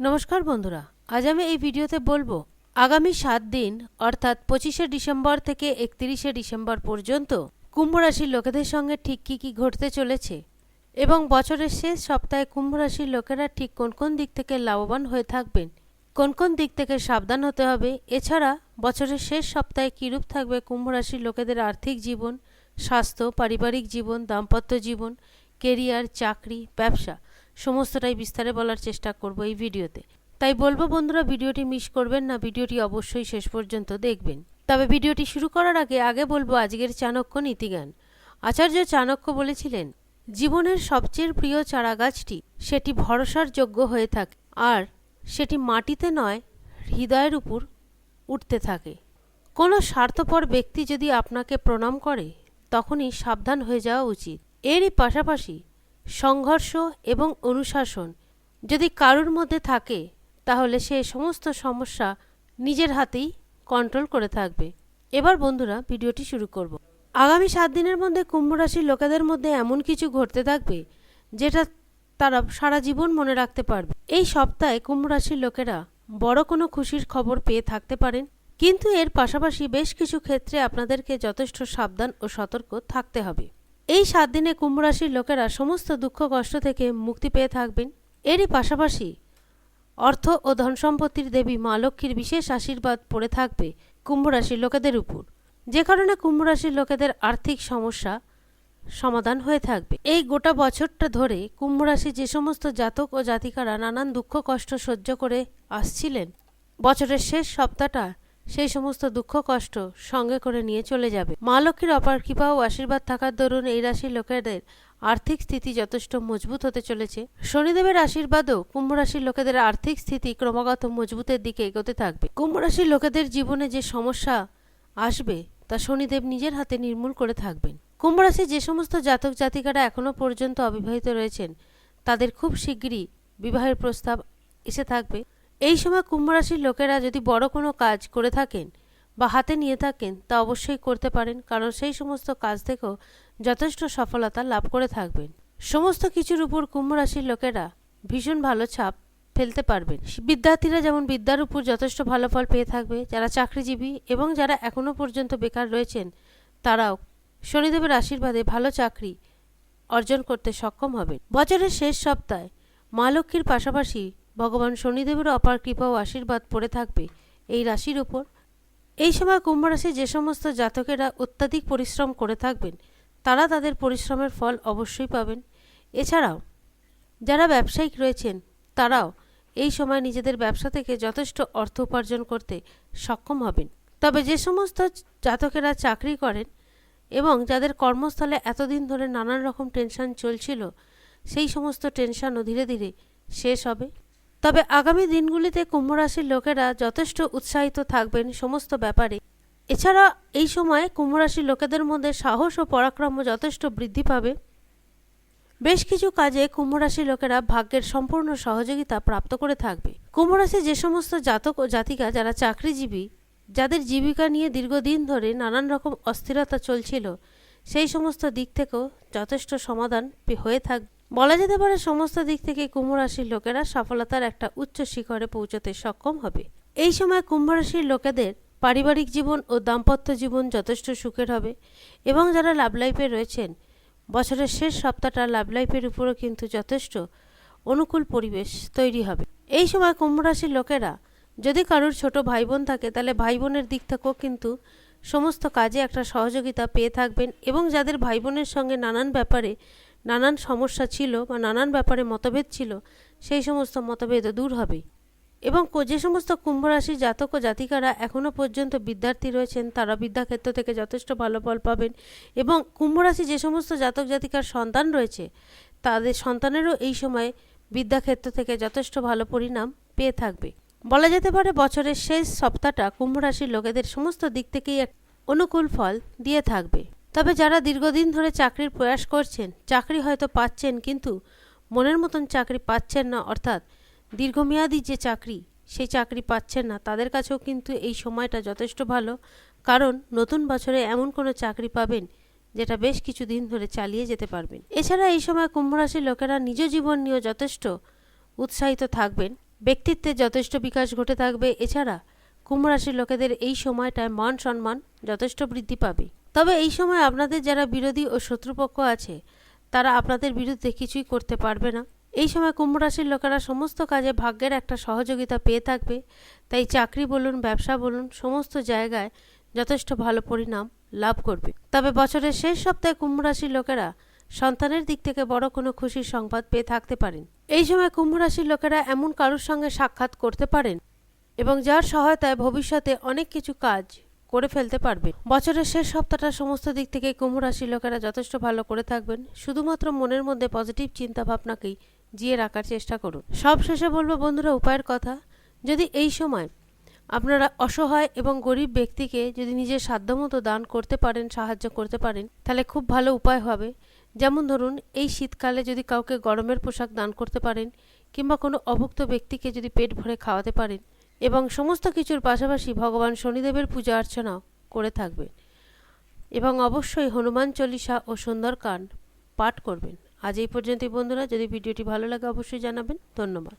নমস্কার বন্ধুরা, আজ আমি এই ভিডিওতে বলব, আগামী সাত দিন, অর্থাৎ পঁচিশে ডিসেম্বর থেকে একত্রিশে ডিসেম্বর পর্যন্ত কুম্ভ রাশির লোকেদের সঙ্গে ঠিক কী কী ঘটতে চলেছে এবং বছরের শেষ সপ্তাহে কুম্ভ রাশির লোকেরা ঠিক কোন কোন দিক থেকে লাভবান হয়ে থাকবেন, কোন কোন দিক থেকে সাবধান হতে হবে, এছাড়া বছরের শেষ সপ্তাহে কীরূপ থাকবে কুম্ভ রাশির লোকেদের আর্থিক জীবন, স্বাস্থ্য, পারিবারিক জীবন, দাম্পত্য জীবন, কেরিয়ার, চাকরি, ব্যবসা। সমস্তটাই বিস্তারে বলার চেষ্টা করব এই ভিডিওতে। তাই বলব বন্ধুরা, ভিডিওটি মিস করবেন না, ভিডিওটি অবশ্যই শেষ পর্যন্ত দেখবেন। তবে ভিডিওটি শুরু করার আগে আগে বলব আজকের চাণক্য নীতিজ্ঞান আচার্য চাণক্য বলেছিলেন, জীবনের সবচেয়ে প্রিয় চারা গাছটি সেটি ভরসার যোগ্য হয়ে থাকে, আর সেটি মাটিতে নয়, হৃদয়ের উপর উঠতে থাকে। কোনো স্বার্থপর ব্যক্তি যদি আপনাকে প্রণাম করে, তখনই সাবধান হয়ে যাওয়া উচিত। এরই পাশাপাশি সংঘর্ষ এবং অনুশাসন যদি কারুর মধ্যে থাকে, তাহলে সে সমস্ত সমস্যা নিজের হাতেই কন্ট্রোল করে থাকবে। এবার বন্ধুরা, ভিডিওটি শুরু করব। আগামী সাত দিনের মধ্যে কুম্ভ রাশির লোকেদের মধ্যে এমন কিছু ঘটতে থাকবে, যেটা তারা সারা জীবন মনে রাখতে পারবে। এই সপ্তাহে কুম্ভ রাশির লোকেরা বড় কোনো খুশির খবর পেয়ে থাকতে পারেন। কিন্তু এর পাশাপাশি বেশ কিছু ক্ষেত্রে আপনাদেরকে যথেষ্ট সাবধান ও সতর্ক থাকতে হবে। এই সাত দিনে কুম্ভ রাশির লোকেরা সমস্ত দুঃখ, কষ্ট থেকে মুক্তি পেয়ে থাকবেন। এরই পাশাপাশি অর্থ ও ধন সম্পত্তির দেবী মা লক্ষ্মীর বিশেষ আশীর্বাদ পড়ে থাকবে কুম্ভ রাশির লোকেদের উপর। যে কারণে কুম্ভ রাশির লোকেদের আর্থিক সমস্যা সমাধান হয়ে থাকবে। এই গোটা বছরটা ধরে কুম্ভ রাশি যে সমস্ত জাতক ও জাতিকারা নানান দুঃখ, কষ্ট সহ্য করে আসছিলেন। বছরের শেষ সপ্তাহটা সেই সমস্ত দুঃখ কষ্ট সঙ্গে করে নিয়ে চলে যাবে। মা লক্ষ্মীর অপার কৃপা ও আশীর্বাদ থাকার দরুন এই রাশির লোকেদের আর্থিক স্থিতি যথেষ্ট মজবুত হতে চলেছে। শনিদেবের আশীর্বাদও কুম্ভ রাশির লোকেদের আর্থিক স্থিতি ক্রমাগত মজবুতের দিকে এগোতে থাকবে। কুম্ভ রাশির লোকেদের জীবনে যে সমস্যা আসবে, তা শনিদেব নিজের হাতে নির্মূল করে থাকবেন। কুম্ভ রাশির যে সমস্ত জাতক জাতিকারা এখনও পর্যন্ত অবিবাহিত রয়েছেন, তাদের খুব শিগগিরই বিবাহের প্রস্তাব এসে থাকবে। এই সময় কুম্ভ রাশির লোকেরা যদি বড় কোনো কাজ করে থাকেন বা হাতে নিয়ে থাকেন, তা অবশ্যই করতে পারেন, কারণ সেই সমস্ত কাজ থেকেও যথেষ্ট সফলতা লাভ করে থাকবেন। সমস্ত কিছুর উপর কুম্ভ রাশির লোকেরা ভীষণ ভালো ছাপ ফেলতে পারবেন। বিদ্যার্থীরা যেমন বিদ্যার উপর যথেষ্ট ভালো ফল পেয়ে থাকবে, যারা চাকরিজীবী এবং যারা এখনও পর্যন্ত বেকার রয়েছেন, তারাও শনিদেবের আশীর্বাদে ভালো চাকরি অর্জন করতে সক্ষম হবেন। বছরের শেষ সপ্তাহে মা লক্ষ্মীর পাশাপাশি ভগবান শনিদেবের অপার কৃপা ও আশীর্বাদ পড়ে থাকবে এই রাশির উপর। এই সময় কুম্ভ রাশি যে সমস্ত জাতকেরা অত্যাধিক পরিশ্রম করে থাকবেন, তারা তাদের পরিশ্রমের ফল অবশ্যই পাবেন। এছাড়াও, যারা ব্যবসায়িক রয়েছেন, তারাও এই সময় নিজেদের ব্যবসা থেকে যথেষ্ট অর্থ উপার্জন করতে সক্ষম হবেন। তবে যে সমস্ত জাতকেরা চাকরি করেন এবং যাদের কর্মস্থলে এতদিন ধরে নানান রকম টেনশন চলছিল, সেই সমস্ত টেনশনও ধীরে ধীরে শেষ হবে। তবে আগামী দিনগুলিতে কুম্ভ রাশির লোকেরা যথেষ্ট উৎসাহিত থাকবেন সমস্ত ব্যাপারে। এছাড়া এই সময় কুম্ভ রাশির লোকেদের মধ্যে সাহস ও পরাক্রম যথেষ্ট বৃদ্ধি পাবে। বেশ কিছু কাজে কুম্ভ রাশির লোকেরা ভাগ্যের সম্পূর্ণ সহযোগিতা প্রাপ্ত করে থাকবে। কুম্ভ রাশি যে সমস্ত জাতক ও জাতিকা যারা চাকরিজীবী, যাদের জীবিকা নিয়ে দীর্ঘদিন ধরে নানান রকম অস্থিরতা চলছিল, সেই সমস্ত দিক থেকেও যথেষ্ট সমাধান হয়ে থাকবে বলা যেতে পারে সমস্ত দিক থেকে কুম্ভ রাশির লোকেরা সফলতার একটা উচ্চ শিখরে পৌঁছতে সক্ষম হবে। এই সময় কুম্ভ রাশির লোকেদের পারিবারিক জীবন ও দাম্পত্য জীবন যথেষ্ট সুখের হবে এবং যারা লাভ লাইফে রয়েছেন, বছরের শেষ সপ্তাহটা লাভ লাইফের উপরও কিন্তু যথেষ্ট অনুকূল পরিবেশ তৈরি হবে। এই সময় কুম্ভ রাশির লোকেরা যদি কারোর ছোট ভাই বোন থাকে, তাহলে ভাই বোনের দিক থেকেও কিন্তু সমস্ত কাজে একটা সহযোগিতা পেয়ে থাকবেন এবং যাদের ভাই বোনের সঙ্গে নানান ব্যাপারে নানান সমস্যা ছিল বা নানান ব্যাপারে মতভেদ ছিল, সেই সমস্ত মতভেদ দূর হবে। এবং যে সমস্ত কুম্ভ রাশির জাতক ও জাতিকারা এখনও পর্যন্ত বিদ্যার্থী রয়েছেন, তারা বিদ্যাক্ষেত্র থেকে যথেষ্ট ভালো ফল পাবেন। এবং কুম্ভ রাশি যে সমস্ত জাতক জাতিকার সন্তান রয়েছে, তাদের সন্তানেরও এই সময় বিদ্যাক্ষেত্র থেকে যথেষ্ট ভালো পরিণাম পেয়ে থাকবে। বলা যেতে পারে বছরের শেষ সপ্তাহটা কুম্ভ রাশির লোকেদের সমস্ত দিক থেকেই এক অনুকূল ফল দিয়ে থাকবে। তবে যারা দীর্ঘদিন ধরে চাকরির প্রয়াস করছেন, চাকরি হয়তো পাচ্ছেন কিন্তু মনের মতন চাকরি পাচ্ছেন না, অর্থাৎ দীর্ঘমেয়াদী যে চাকরি, সেই চাকরি পাচ্ছেন না, তাদের কাছেও কিন্তু এই সময়টা যথেষ্ট ভালো। কারণ নতুন বছরে এমন কোনো চাকরি পাবেন যেটা বেশ কিছুদিন ধরে চালিয়ে যেতে পারবেন। এছাড়া এই সময় কুম্ভ রাশির লোকেরা নিজ জীবন নিয়েও যথেষ্ট উৎসাহিত থাকবেন ব্যক্তিত্বে যথেষ্ট বিকাশ ঘটে থাকবে। এছাড়া কুম্ভ রাশির লোকেদের এই সময়টায় মান সম্মান যথেষ্ট বৃদ্ধি পাবে। তবে এই সময় আপনাদের যারা বিরোধী ও শত্রুপক্ষ আছে, তারা আপনাদের বিরুদ্ধে কিছুই করতে পারবে না। এই সময় কুম্ভ রাশির লোকেরা সমস্ত কাজে ভাগ্যের একটা সহযোগিতা পেয়ে থাকবে। তাই চাকরি বলুন, ব্যবসা বলুন, সমস্ত জায়গায় যথেষ্ট ভালো পরিণাম লাভ করবে। তবে বছরের শেষ সপ্তাহে কুম্ভ রাশির লোকেরা সন্তানের দিক থেকে বড় কোনো খুশির সংবাদ পেয়ে থাকতে পারেন। এই সময় কুম্ভ রাশির লোকেরা এমন কারোর সঙ্গে সাক্ষাৎ করতে পারেন এবং যার সহায়তায় ভবিষ্যতে অনেক কিছু কাজ করে ফেলতে পারবে বছরের শেষ সপ্তাহটা সমস্ত দিক থেকে কুম্ভ রাশির লোকেরা যথেষ্ট ভালো করে থাকবেন। শুধুমাত্র মনের মধ্যে পজিটিভ চিন্তা ভাবনাকেই জিয়ে রাখার চেষ্টা করুন। সব শেষে বলব বন্ধুরা, উপায়ের কথা, যদি এই সময় আপনারা অসহায় এবং গরিব ব্যক্তিকে যদি নিজের সাধ্যমতো দান করতে পারেন, সাহায্য করতে পারেন, তাহলে খুব ভালো উপায় হবে। যেমন ধরুন, এই শীতকালে যদি কাউকে গরমের পোশাক দান করতে পারেন কিংবা কোনো অভুক্ত ব্যক্তিকে যদি পেট ভরে খাওয়াতে পারেন এবং সমস্ত কিছুর পাশাপাশি ভগবান শনিদেবের পূজা অর্চনাও করে থাকবেন এবং অবশ্যই হনুমান চল্লিশা ও সুন্দরকাণ্ড পাঠ করবেন। আজ এই পর্যন্তই বন্ধুরা, যদি ভিডিওটি ভালো লাগে অবশ্যই জানাবেন। ধন্যবাদ।